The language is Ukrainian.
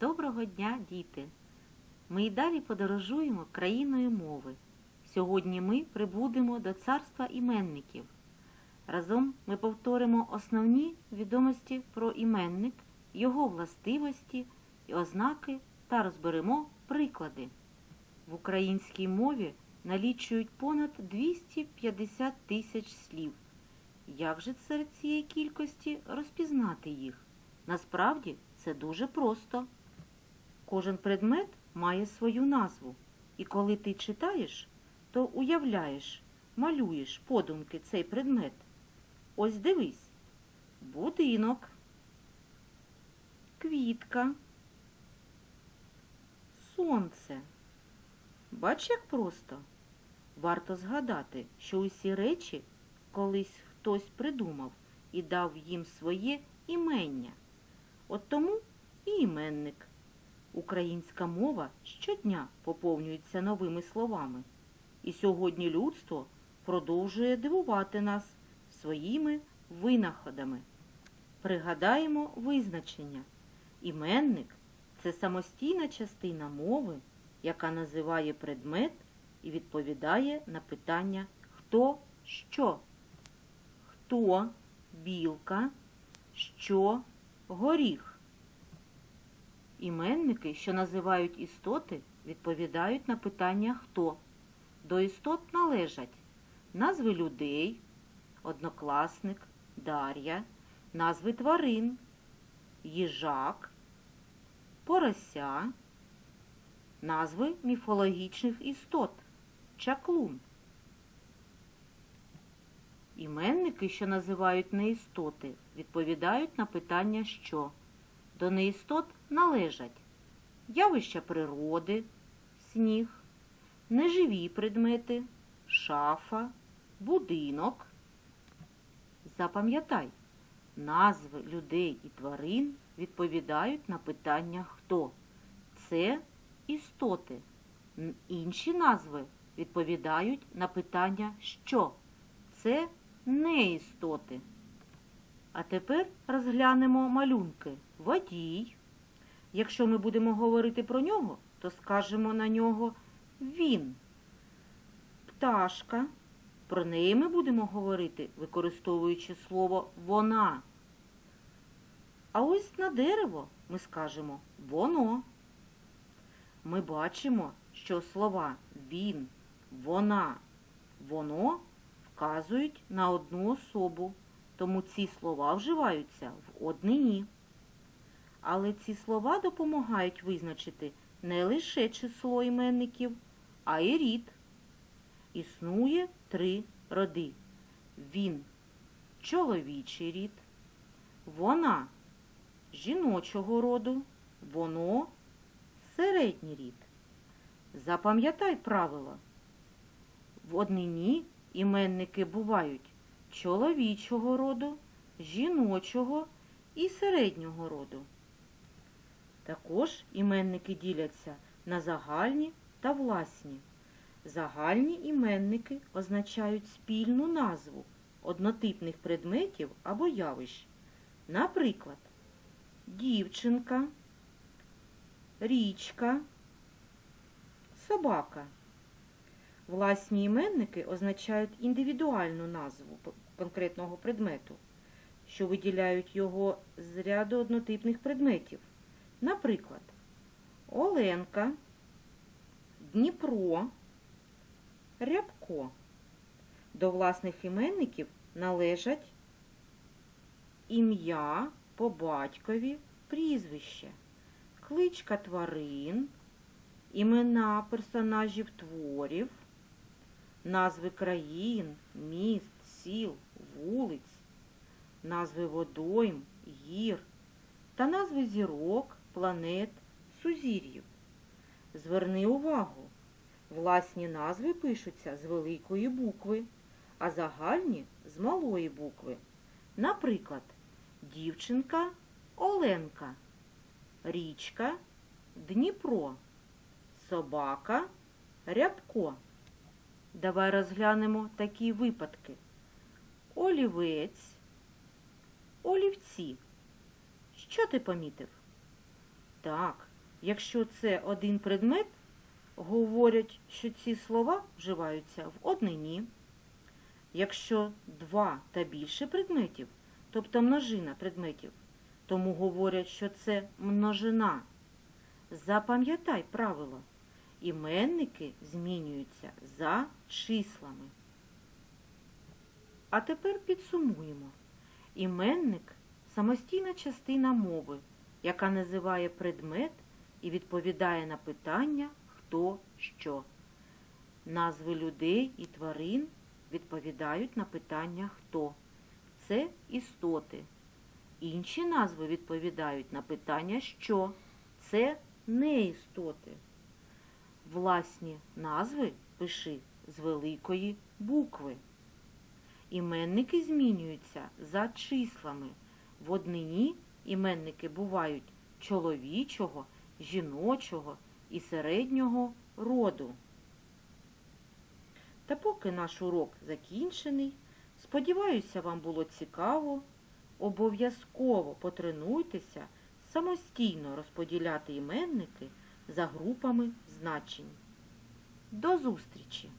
Доброго дня, діти! Ми й далі подорожуємо країною мови. Сьогодні ми прибудемо до царства іменників. Разом ми повторимо основні відомості про іменник, його властивості і ознаки та розберемо приклади. В українській мові налічують понад 250 тисяч слів. Як же серед цієї кількості розпізнати їх? Насправді це дуже просто. Кожен предмет має свою назву, і коли ти читаєш, то уявляєш, малюєш подумки цей предмет. Ось дивись. Будинок, квітка, сонце. Бач, як просто. Варто згадати, що усі речі колись хтось придумав і дав їм своє імення. От тому і іменник. Українська мова щодня поповнюється новими словами. І сьогодні людство продовжує дивувати нас своїми винаходами. Пригадаємо визначення. Іменник це самостійна частина мови, яка називає предмет і відповідає на питання хто що. Хто білка, що горіх. Іменники, що називають істоти, відповідають на питання хто. До істот належать назви людей, однокласник, Дар'я, назви тварин, їжак, порося, назви міфологічних істот, чаклун. Іменники, що називають неістоти, відповідають на питання що. До неістот належать явища природи, сніг, неживі предмети, шафа, будинок. Запам'ятай, назви людей і тварин відповідають на питання хто. Це істоти. Інші назви відповідають на питання що. Це неістоти. А тепер розглянемо малюнки. Водій. Якщо ми будемо говорити про нього, то скажемо на нього він. Пташка. Про неї ми будемо говорити, використовуючи слово вона. А ось на дерево ми скажемо воно. Ми бачимо, що слова він, вона, воно вказують на одну особу, тому ці слова вживаються в однині. Але ці слова допомагають визначити не лише число іменників, а й рід. Існує три роди. Він чоловічий рід, вона жіночого роду, воно середній рід. Запам'ятай правило. В однині іменники бувають чоловічого роду, жіночого і середнього роду. Також іменники діляться на загальні та власні. Загальні іменники означають спільну назву однотипних предметів або явищ. Наприклад, дівчинка, річка, собака. Власні іменники означають індивідуальну назву конкретного предмету, що виділяють його з ряду однотипних предметів. Наприклад, Оленка, Дніпро, Рябко. До власних іменників належать ім'я по батькові, прізвище, кличка тварин, імена персонажів творів, назви країн, міст, сіл, вулиць, назви водойм, гір та назви зірок, планет, сузір'їв. Зверни увагу, власні назви пишуться з великої букви, а загальні з малої букви. Наприклад, дівчинка Оленка, річка Дніпро, собака Рябко. Давай розглянемо такі випадки. Олівець, олівці. Що ти помітив? Так, якщо це один предмет, говорять, що ці слова вживаються в однині. Якщо два та більше предметів, тобто множина предметів, тому говорять, що це множина. Запам'ятай правило. Іменники змінюються за числами. А тепер підсумуємо. Іменник самостійна частина мови, яка називає предмет і відповідає на питання хто що. Назви людей і тварин відповідають на питання хто. Це істоти. Інші назви відповідають на питання що. Це не істоти. Власні назви пиши з великої букви. Іменники змінюються за числами. В однині іменники бувають чоловічого, жіночого і середнього роду. Та поки наш урок закінчений, сподіваюся, вам було цікаво. Обов'язково потренуйтеся самостійно розподіляти іменники за групами значень. До зустрічі!